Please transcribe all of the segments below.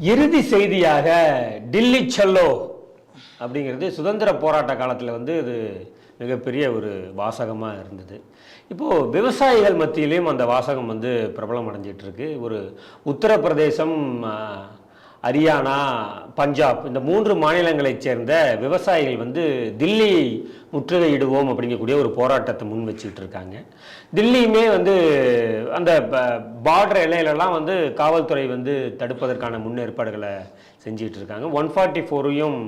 இறுதி செய்தியாக டில்லி செல்லோ அப்படிங்கிறது சுதந்திர போராட்ட காலத்தில் வந்து இது மிகப்பெரிய ஒரு வாசகமாக இருந்தது. இப்போது விவசாயிகள் மத்தியிலையும் அந்த வாசகம் வந்து பிரபலம் அடைஞ்சிட்ருக்கு ஒரு உத்தரப்பிரதேசம் ஹரியானா பஞ்சாப் இந்த மூன்று மாநிலங்களைச் சேர்ந்த விவசாயிகள் வந்து தில்லி முற்றுகையிடுவோம் அப்படிங்கக்கூடிய ஒரு போராட்டத்தை முன் வச்சுக்கிட்டு இருக்காங்க. தில்லியுமே வந்து அந்த பார்டர் எல்லையிலலாம் வந்து காவல்துறை வந்து தடுப்பதற்கான முன்னேற்பாடுகளை செஞ்சிகிட்டு இருக்காங்க. ஒன் ஃபார்ட்டி ஃபோரையும்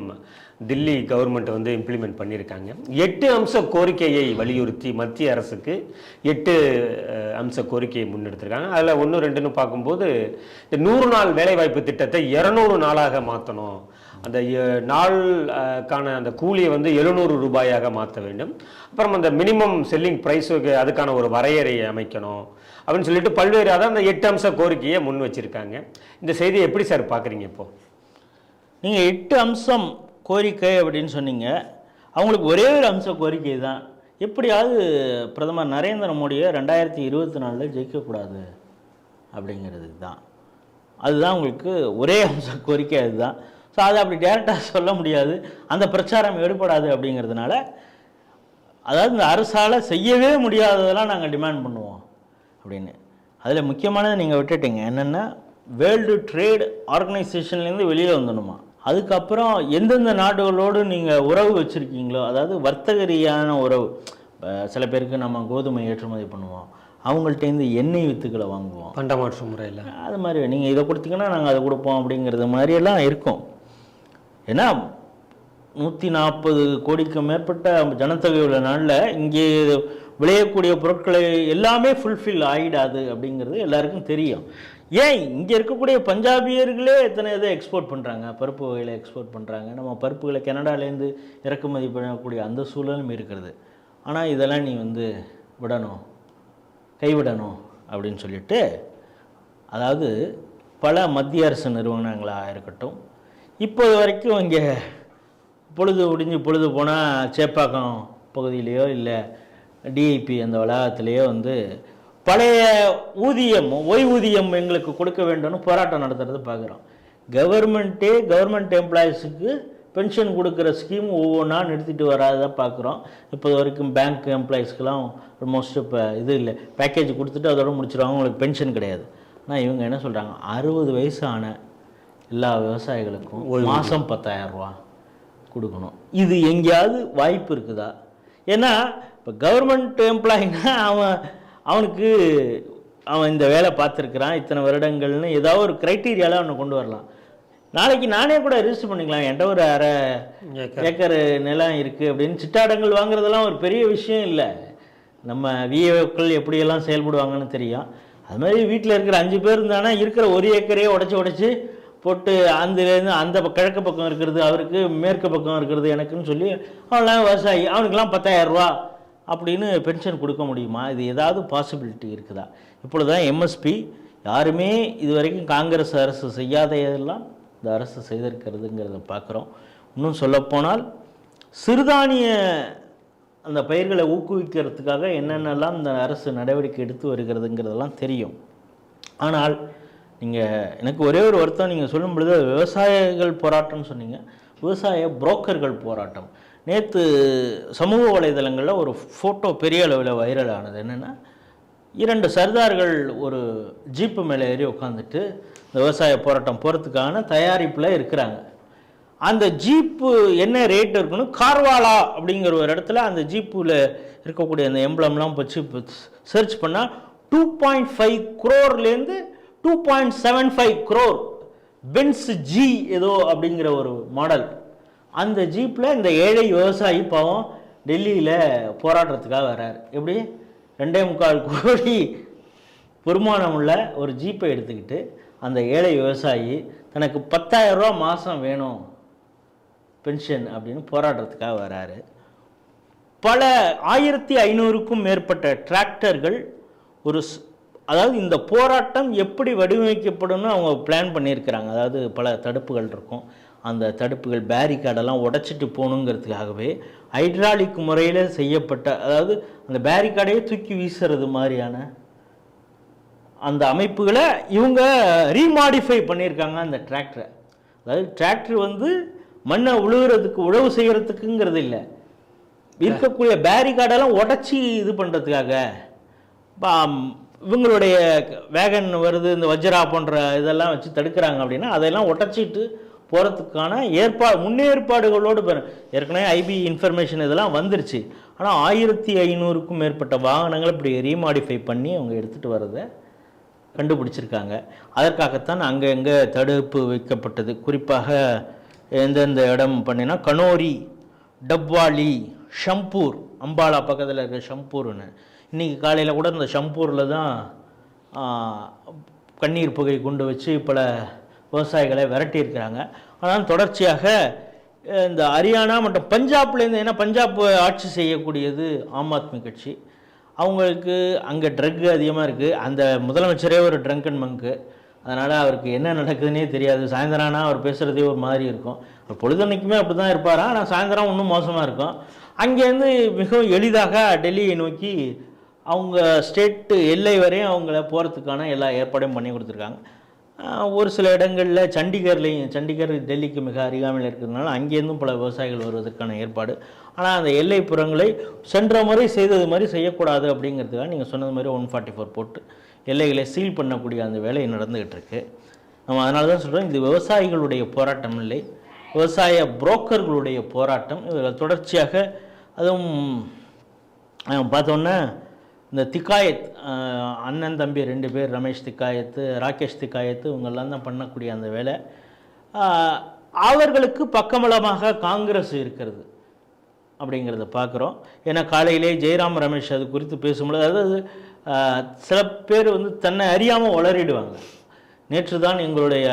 தில்லி கவர்மெண்ட் வந்து இம்ப்ளிமெண்ட் பண்ணியிருக்காங்க. எட்டு அம்ச கோரிக்கையை வலியுறுத்தி மத்திய அரசுக்கு எட்டு அம்ச கோரிக்கையை முன்னெடுத்திருக்காங்க. அதில் ஒன்று ரெண்டுன்னு பார்க்கும்போது இந்த நூறு நாள் வேலைவாய்ப்பு திட்டத்தை இரநூறு நாளாக மாற்றணும் அந்த நாளுக்கான அந்த கூலியை வந்து எழுநூறு ரூபாயாக மாற்ற வேண்டும். அப்புறம் அந்த மினிமம் செல்லிங் ப்ரைஸுக்கு அதுக்கான ஒரு வரையறையை அமைக்கணும். அப்படின்னு சொல்லிட்டு பல்வேறு அதான் அந்த எட்டு அம்ச கோரிக்கையை முன் வச்சுருக்காங்க. இந்த செய்தியை எப்படி சார் பார்க்குறீங்க இப்போது நீங்கள் எட்டு அம்சம் கோரிக்கை அப்படின்னு சொன்னீங்க. அவங்களுக்கு ஒரே ஒரு அம்ச கோரிக்கை தான். எப்படியாவது பிரதமர் நரேந்திர மோடியை ரெண்டாயிரத்தி இருபத்தி நாலில் ஜெயிக்கக்கூடாது அப்படிங்கிறது தான். அதுதான் உங்களுக்கு ஒரே அம்ச கோரிக்கை அதுதான். ஸோ அதை அப்படி டேரெக்டாக சொல்ல முடியாது. அந்த பிரச்சாரம் எடுபடாது அப்படிங்கிறதுனால அதாவது இந்த அரசால் செய்யவே முடியாததெல்லாம் நாங்கள் டிமாண்ட் பண்ணுவோம் அப்படின்னு. அதில் முக்கியமானதை நீங்கள் விட்டுட்டீங்க. என்னென்னா வேர்ல்டு ட்ரேட் ஆர்கனைசேஷன்லேருந்து வெளியில் வந்துடணுமா? அதுக்கப்புறம் எந்தெந்த நாடுகளோடு நீங்கள் உறவு வச்சுருக்கீங்களோ அதாவது வர்த்தக ரீதியான உறவு சில பேருக்கு நம்ம கோதுமை ஏற்றுமதி பண்ணுவோம் அவங்கள்ட்டேருந்து எண்ணெய் வித்துக்களை வாங்குவோம். பண்டமாற்று முறையில். அது மாதிரி நீங்கள் இதை கொடுத்தீங்கன்னா நாங்கள் அதை கொடுப்போம் அப்படிங்கிறது மாதிரியெல்லாம் இருக்கும். ஏன்னா நூற்றி நாற்பது கோடிக்கு மேற்பட்ட ஜனத்தொகை உள்ள நாளில் இங்கே விளையக்கூடிய பொருட்களை எல்லாமே ஃபுல்ஃபில் ஆகிடாது அப்படிங்கிறது எல்லாருக்கும் தெரியும். ஏன்? இங்கே இருக்கக்கூடிய பஞ்சாபியர்களே எத்தனை இதை எக்ஸ்போர்ட் பண்ணுறாங்க பருப்பு வகைகளை எக்ஸ்போர்ட் பண்ணுறாங்க நம்ம பருப்புகளை கனடாலேருந்து இறக்குமதி பண்ணக்கூடிய அந்த சூழலும் இருக்கிறது. ஆனால் இதெல்லாம் நீ வந்து விடணும் கைவிடணும் அப்படின்னு சொல்லிட்டு அதாவது பல மத்திய அரசு நிறுவனங்களாக இருக்கட்டும் இப்போது வரைக்கும் இங்கே பொழுது முடிஞ்சு பொழுது போனால் சேப்பாக்கம் பகுதியிலையோ இல்லை டிஐபி அந்த வளாகத்திலேயோ வந்து பழைய ஊதியம் ஓய்வூதியம் எங்களுக்கு கொடுக்க வேண்டும்னு போராட்டம் நடத்துறது பார்க்குறோம் கவர்மெண்ட்டே கவர்மெண்ட் எம்ப்ளாயீஸுக்கு பென்ஷன் கொடுக்குற ஸ்கீம் ஒவ்வொன்றா நிறுத்திட்டு வராத பார்க்குறோம் இப்போ வரைக்கும் பேங்க் எம்ப்ளாயீஸ்க்கெலாம் ஆல்மோஸ்ட் இப்போ இது இல்லை. பேக்கேஜ் கொடுத்துட்டு அதோட முடிச்சிடுவாங்க உங்களுக்கு பென்ஷன் கிடையாது. ஆனால் இவங்க என்ன சொல்கிறாங்க அறுபது வயசு ஆன எல்லா விவசாயிகளுக்கும் மாதம் பத்தாயிரரூவா கொடுக்கணும். இது எங்கேயாவது வாய்ப்பு இருக்குதா? ஏன்னா இப்போ கவர்மெண்ட் எம்ப்ளாயினா அவன் அவனுக்கு அவன் இந்த வேலை பார்த்துருக்குறான் இத்தனை வருடங்கள்னு ஏதாவது ஒரு க்ரைட்டீரியாவில் அவனை கொண்டு வரலாம். நாளைக்கு நானே கூட ரிஜிஸ்டர் பண்ணிக்கலாம். என்கிட்ட ஒரு அரை ஏக்கர். நிலம் இருக்குது அப்படின்னு சிட்டாடங்கள் வாங்குறதெல்லாம் ஒரு பெரிய விஷயம் இல்லை. நம்ம விஏக்கள் எப்படியெல்லாம் செயல்படுவாங்கன்னு தெரியும். அது மாதிரி வீட்டில் இருக்கிற அஞ்சு பேர் இருந்தானா இருக்கிற ஒரு ஏக்கரையே உடச்சி உடச்சி போட்டு அந்தலேருந்து அந்த கிழக்கு பக்கம் இருக்கிறது அவருக்கு மேற்கு பக்கம் இருக்கிறது எனக்குன்னு சொல்லி அவன்லாம் விவசாயி அவனுக்கெல்லாம் பத்தாயிரம் ரூபா அப்படின்னு பென்ஷன் கொடுக்க முடியுமா? இது ஏதாவது பாசிபிலிட்டி இருக்குதா? இப்பொழுது தான் எம்எஸ்பி யாருமே இது வரைக்கும் காங்கிரஸ் அரசு செய்யாததெல்லாம் இந்த அரசு செய்திருக்கிறதுங்கிறத பார்க்குறோம். இன்னும் சொல்லப்போனால் சிறுதானிய அந்த பயிர்களை ஊக்குவிக்கிறதுக்காக என்னென்னலாம் இந்த அரசு நடவடிக்கை எடுத்து வருகிறதுங்கிறதெல்லாம் தெரியும். ஆனால் நீங்கள் எனக்கு ஒரே ஒரு வருத்தம் நீங்கள் சொல்லும் பொழுது அது விவசாயிகள் போராட்டம்னு சொன்னீங்க. விவசாய புரோக்கர்கள் போராட்டம். நேற்று சமூக வலைதளங்களில் ஒரு ஃபோட்டோ பெரிய அளவில் வைரல் ஆனது. என்னென்னா இரண்டு சர்தார்கள் ஒரு ஜீப்பு மேலே ஏறி உட்காந்துட்டு இந்த விவசாய போராட்டம் போகிறதுக்கான தயாரிப்பில் இருக்கிறாங்க. அந்த ஜீப்பு என்ன ரேட் இருக்குன்னு கார்வாலா அப்படிங்கிற ஒரு இடத்துல அந்த ஜீப்பில் இருக்கக்கூடிய அந்த எம்ப்ளம்லாம் வச்சு சர்ச் பண்ணால் two point five க்ரோர்லேருந்து two point seven five crore Benz G ஏதோ அப்படிங்கிற ஒரு மாடல் அந்த ஜீப்பில் இந்த ஏழை விவசாயி பாவம் டெல்லியில் போராடுறதுக்காக வர்றார் எப்படி? ரெண்டே முக்கால் கோடி வருமானம் உள்ள ஒரு ஜீப்பை எடுத்துக்கிட்டு அந்த ஏழை விவசாயி தனக்கு பத்தாயிரரூவா மாதம் வேணும் பென்ஷன் அப்படின்னு போராடுறதுக்காக வராரு. பல ஆயிரத்தி ஐநூறுக்கும் மேற்பட்ட டிராக்டர்கள் ஒரு ஸ்- அதாவது இந்த போராட்டம் எப்படி வடிவமைக்கப்படும்னு அவங்க பிளான் பண்ணியிருக்கிறாங்க. அதாவது பல தடுப்புகள் இருக்கும். அந்த தடுப்புகள் பேரிகார்டெல்லாம் உடைச்சிட்டு போகணுங்கிறதுக்காகவே ஹைட்ராலிக் முறையில் செய்யப்பட்ட அதாவது அந்த பேரிகார்டையே தூக்கி வீசுறது மாதிரியான அந்த அமைப்புகளை இவங்க ரீமாடிஃபை பண்ணியிருக்காங்க அந்த டிராக்டரை அதாவது டிராக்டர் வந்து மண்ணை உழுகுறதுக்கு உழவு செய்கிறதுக்குங்கிறது இல்லை. இருக்கக்கூடிய பேரிகார்டெல்லாம் உடச்சி இது பண்ணுறதுக்காக இவங்களுடைய வேகன் வருது இந்த வஜ்ரா போன்ற இதெல்லாம் வச்சு தடுக்கிறாங்க அப்படின்னா அதெல்லாம் உடச்சிட்டு போகிறதுக்கான ஏற்பா முன்னேற்பாடுகளோடு பெற ஏற்கனவே ஐபி இன்ஃபர்மேஷன் இதெல்லாம் வந்துருச்சு. ஆனால் ஆயிரத்தி ஐநூறுக்கும் மேற்பட்ட வாகனங்களை இப்படி ரீமாடிஃபை பண்ணி அவங்க எடுத்துகிட்டு வரதை கண்டுபிடிச்சிருக்காங்க. அதற்காகத்தான் அங்கே எங்கே தடுப்பு வைக்கப்பட்டது. குறிப்பாக எந்தெந்த இடம் பண்ணினா கனோரி டப்வாலி ஷம்பூர் அம்பாலா பக்கத்தில் இருக்கிற ஷம்பூர்னு. இன்றைக்கி காலையில் கூட இந்த ஷம்பூரில் தான் கண்ணீர் புகை கொண்டு வச்சு பல விவசாயிகளை விரட்டியிருக்கிறாங்க. ஆனால் தொடர்ச்சியாக இந்த ஹரியானா மற்றும் பஞ்சாப்லேருந்து ஏன்னா பஞ்சாப் ஆட்சி செய்யக்கூடியது ஆம் ஆத்மி கட்சி. அவங்களுக்கு அங்கே ட்ரக் அதிகமாக இருக்குது அந்த முதலமைச்சரே ஒரு ட்ரங்க் அண்ட் மங்கு. அதனால் அவருக்கு என்ன நடக்குதுன்னே தெரியாது. சாயந்தரம் ஆனால் அவர் பேசுகிறதே ஒரு மாதிரி இருக்கும். அவர் பொழுதன்னைக்குமே அப்படி தான் இருப்பார்? ஆனால் சாயந்தரம் இன்னும் மோசமாக இருக்கும். அங்கேருந்து மிகவும் எளிதாக டெல்லியை நோக்கி அவங்க ஸ்டேட்டு எல்லை வரையும் அவங்கள போகிறதுக்கான எல்லா ஏற்பாடையும் பண்ணி கொடுத்துருக்காங்க. ஒரு சில இடங்களில் சண்டிகர்லேயும் சண்டிகர் டெல்லிக்கு மிக அருகாமையில் இருக்கிறதுனால அங்கேருந்தும் பல விவசாயிகள் வருவதற்கான ஏற்பாடு. ஆனால் அந்த எல்லைப்புறங்களை சென்ற முறை செய்தது மாதிரி செய்யக்கூடாது அப்படிங்கிறதுக்காக நீங்கள் சொன்னது மாதிரி ஒன் ஃபார்ட்டி ஃபோர் போட்டு எல்லைகளை சீல் பண்ணக்கூடிய அந்த வேலை நடந்துகிட்டு இருக்கு நம்ம அதனால தான் சொல்கிறோம் இது விவசாயிகளுடைய போராட்டம் இல்லை. விவசாய புரோக்கர்களுடைய போராட்டம். இவர்கள் தொடர்ச்சியாக அதுவும் பார்த்தோன்னா இந்த திக்காயத் அண்ணன் தம்பி ரெண்டு பேர் ரமேஷ் திக்காயத்து ராகேஷ் திக்காயத்து இவங்கெல்லாம் தான் பண்ணக்கூடிய அந்த வேலை. அவர்களுக்கு பக்கமலமாக காங்கிரஸ் இருக்கிறது அப்படிங்கிறத பார்க்குறோம். ஏன்னா காலையிலே ஜெயராம் ரமேஷ் அது குறித்து பேசும்பொழுது அதாவது சில பேர் வந்து தன்னை அறியாமல் வளரிடுவாங்க. நேற்று தான் எங்களுடைய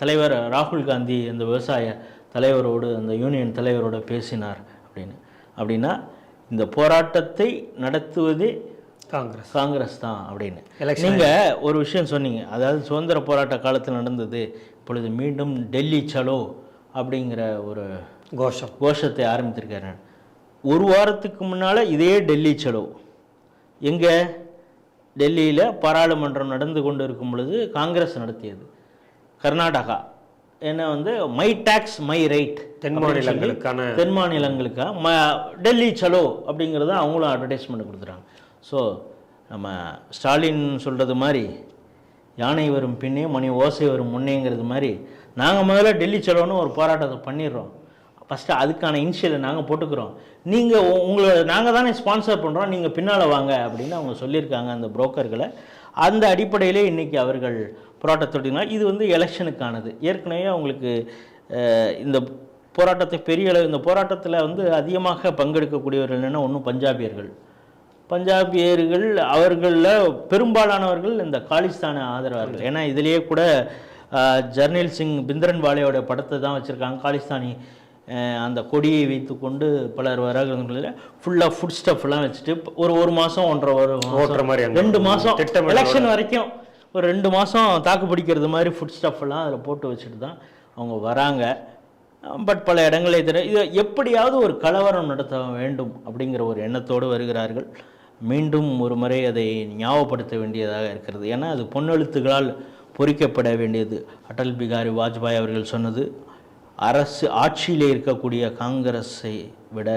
தலைவர் ராகுல் காந்தி அந்த விவசாய தலைவரோடு அந்த யூனியன் தலைவரோடு பேசினார் அப்படின்னு. அப்படின்னா இந்த போராட்டத்தை நடத்துவதே காங்கிரஸ். காங்கிரஸ் தான் அப்படின்னு. Election நீங்க ஒரு விஷயம் சொன்னீங்க. அதாவது சுதந்திர போராட்ட காலத்தில் நடந்தது இப்பொழுது மீண்டும் டெல்லி சலோ அப்படிங்கிற ஒரு கோஷம். கோஷத்தை ஆரம்பித்திருக்காரு ஒரு வாரத்துக்கு முன்னால் இதே டெல்லி சலோ. எங்கே? டெல்லியில் பாராளுமன்றம் நடந்து கொண்டு இருக்கும் பொழுது காங்கிரஸ் நடத்தியது. கர்நாடகா. ஏன்னா வந்து மை டாக்ஸ் மை ரைட் தென் மாநிலங்களுக்கான தென் மாநிலங்களுக்கா? ம டெல்லி சலோ அப்படிங்கிறத அவங்களும் அட்வர்டைஸ்மெண்ட் கொடுத்துறாங்க ஸோ நம்ம ஸ்டாலின் சொல்கிறது மாதிரி யானை வரும் பின்னே மணி ஓசை வரும் முன்னேங்கிறது மாதிரி நாங்கள் முதல்ல டெல்லி செலவுன்னு ஒரு போராட்டத்தை பண்ணிடுறோம். ஃபஸ்ட்டு அதுக்கான இனிஷியலை நாங்கள் போட்டுக்கிறோம். நீங்கள் உங்களை நாங்கள் தானே ஸ்பான்சர் பண்ணுறோம் நீங்கள் பின்னால் வாங்க அப்படின்னு அவங்க சொல்லியிருக்காங்க அந்த புரோக்கர்களை. அந்த அடிப்படையிலே இன்றைக்கி அவர்கள் போராட்டத்தொட்டினா இது வந்து எலெக்ஷனுக்கானது ஏற்கனவே அவங்களுக்கு இந்த போராட்டத்தை பெரிய அளவு இந்த போராட்டத்தில் வந்து அதிகமாக பங்கெடுக்கக்கூடியவர்கள் என்னென்னா ஒன்றும் பஞ்சாபியர்கள். பஞ்சாபியர்கள் அவர்களில் பெரும்பாலானவர்கள் இந்த காலிஸ்தான ஆதரவார்கள். ஏன்னா இதிலேயே கூட ஜர்னேல் சிங் பிந்திரன் வாலேயோட படத்தை தான் வச்சுருக்காங்க. காலிஸ்தானி அந்த கொடியை வைத்துக்கொண்டு பலர் வராங்களில் ஃபுல்லாக ஃபுட் ஸ்டஃப்லாம் வச்சுட்டு ஒரு ஒரு மாதம் ஒன்றரை ஒரு ஓட்டுற மாதிரி ரெண்டு மாதம். எலெக்ஷன் வரைக்கும் ஒரு ரெண்டு மாதம் தாக்கு பிடிக்கிறது மாதிரி ஃபுட் ஸ்டஃப்லாம் அதில் போட்டு வச்சுட்டு தான் அவங்க வராங்க. பட் பல இடங்களே இது எப்படியாவது ஒரு கலவரம் நடத்த வேண்டும் அப்படிங்கிற ஒரு எண்ணத்தோடு வருகிறார்கள். மீண்டும் ஒரு முறை அதை ஞாபகப்படுத்த வேண்டியதாக இருக்கிறது. ஏன்னா அது பொன்னெழுத்துகளால் பொறிக்கப்பட வேண்டியது. அடல் பிகாரி வாஜ்பாய் அவர்கள் சொன்னது அரசு ஆட்சியிலே இருக்கக்கூடிய காங்கிரஸை விட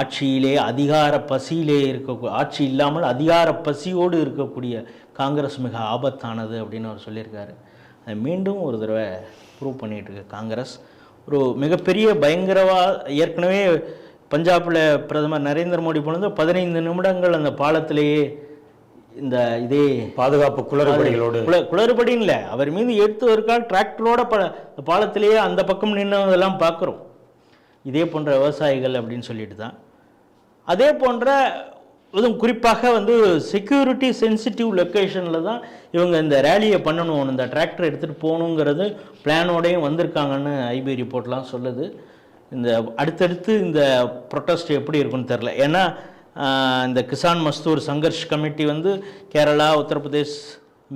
ஆட்சியிலே அதிகார பசியிலே இருக்க ஆட்சி இல்லாமல் அதிகார பசியோடு இருக்கக்கூடிய காங்கிரஸ் மிக ஆபத்தானது அப்படின்னு அவர் சொல்லியிருக்காரு. அதை மீண்டும் ஒரு தடவை ப்ரூவ் பண்ணிகிட்டு இருக்கு காங்கிரஸ் ஒரு மிகப்பெரிய பயங்கரவா ஏற்கனவே பஞ்சாபில் பிரதமர் நரேந்திர மோடி போனது பதினைந்து நிமிடங்கள் அந்த பாலத்திலேயே இந்த இதே பாதுகாப்பு குளறுபடிகளோடு. குள- குளறுபடின்னு இல்லை. அவர் மீது எடுத்து ஒரு கால் டிராக்டரோட ப பாலத்திலேயே அந்த பக்கம் நின்னதெல்லாம் பார்க்குறோம் இதே போன்ற விவசாயிகள் அப்படின்னு சொல்லிட்டு தான். அதே போன்ற இதுவும் குறிப்பாக வந்து செக்யூரிட்டி சென்சிட்டிவ் லொக்கேஷனில் தான் இவங்க இந்த ரேலியை பண்ணணும். இந்த டிராக்டர் எடுத்துகிட்டு போகணுங்கிறது பிளானோடையும் வந்திருக்காங்கன்னு ஐபி ரிப்போர்ட்லாம் சொல்லுது. இந்த அடுத்தடுத்து இந்த ப்ரொட்டஸ்ட் எப்படி இருக்குன்னு தெரில ஏன்னா இந்த கிசான் மஸ்தூர் சங்கர்ஷ் கமிட்டி வந்து கேரளா உத்தரப்பிரதேஷ்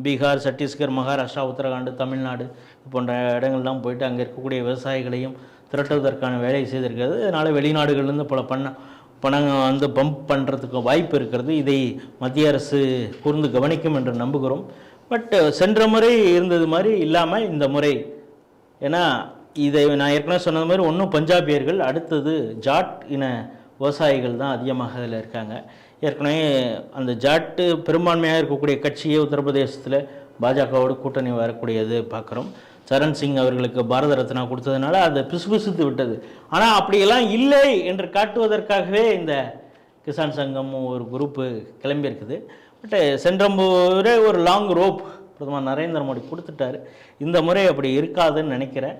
பீகார் சத்தீஸ்கர் மகாராஷ்டிரா உத்தரகாண்ட் தமிழ்நாடு போன்ற இடங்கள்லாம் போயிட்டு அங்கே இருக்கக்கூடிய விவசாயிகளையும் திரட்டுவதற்கான வேலையை செய்திருக்கிறது. அதனால் வெளிநாடுகள்லேருந்து பல பண்ண பணங்கள் வந்து பம்ப் பண்ணுறதுக்கு வாய்ப்பு இருக்கிறது. இதை மத்திய அரசு கூர்ந்து கவனிக்கும் என்று நம்புகிறோம். பட் சென்ற முறை இருந்தது மாதிரி இல்லாமல் இந்த முறை. ஏன்னா இதை நான் ஏற்கனவே சொன்னது மாதிரி ஒன்றும் பஞ்சாபியர்கள் அடுத்தது ஜாட் இன விவசாயிகள் தான் அதிகமாக அதில் இருக்காங்க. ஏற்கனவே அந்த ஜாட்டு பெரும்பான்மையாக இருக்கக்கூடிய கட்சியே உத்தரப்பிரதேசத்தில் பாஜகவோடு கூட்டணி வரக்கூடியது பார்க்குறோம். சரண் சிங் அவர்களுக்கு பாரத ரத்னா கொடுத்ததுனால அதை பிசுபிசுத்து விட்டது. ஆனால் அப்படியெல்லாம் இல்லை என்று காட்டுவதற்காகவே இந்த கிசான் சங்கம் ஒரு குரூப்பு கிளம்பியிருக்குது பட் சென்ற முறை ஒரு லாங் ரோப் பிரதமர் நரேந்திர மோடி கொடுத்துட்டாரு. இந்த முறை அப்படி இருக்காதுன்னு நினைக்கிறேன்.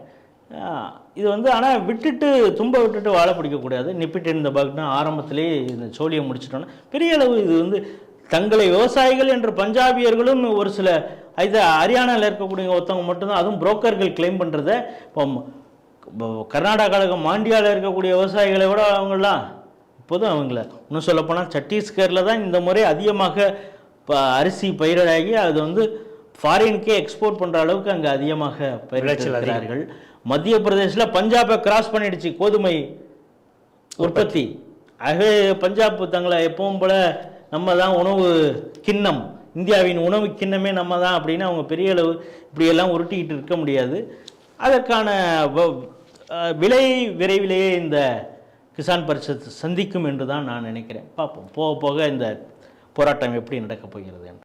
இது வந்து ஆனால் விட்டுட்டு தும்ப விட்டுட்டு வாழ பிடிக்கக்கூடாது நிப்பிட்டு இருந்த பக்னா ஆரம்பத்திலே இந்த சோழியை முடிச்சிட்டோன்னா பெரிய அளவு இது வந்து தங்களை விவசாயிகள் என்ற பஞ்சாபியர்களும் ஒரு சில இது ஹரியானாவில் இருக்கக்கூடிய ஒருத்தவங்க மட்டும்தான் அதுவும் புரோக்கர்கள் கிளைம் பண்ணுறத இப்போ கர்நாடக கழகம் மாண்டியாவில் இருக்கக்கூடிய விவசாயிகளை விட அவங்களாம் இப்போதும் அவங்கள இன்னும் சொல்லப்போனால் சத்தீஸ்கரில் தான் இந்த முறை அதிகமாக இப்போ அரிசி பயிராகி அது வந்து ஃபாரின்கே எக்ஸ்போர்ட் பண்ணுற அளவுக்கு அங்கே அதிகமாக விளைச்சல் பயிரிடுகிறார்கள் மத்திய பிரதேசில் பஞ்சாபை கிராஸ் பண்ணிடுச்சு கோதுமை உற்பத்தி. ஆகவே பஞ்சாப் தங்களை எப்பவும் போல நம்ம தான் உணவு கிண்ணம். இந்தியாவின் உணவு கிண்ணமே நம்ம தான் அப்படின்னு அவங்க பெரிய அளவு இப்படியெல்லாம் உருட்டிக்கிட்டு இருக்க முடியாது. அதற்கான வ- விலை விரைவிலேயே இந்த கிசான் பரிஷத் சந்திக்கும் என்று தான் நான் நினைக்கிறேன். பார்ப்போம். போக போக இந்த போராட்டம் எப்படி நடக்கப் போகிறது என்று.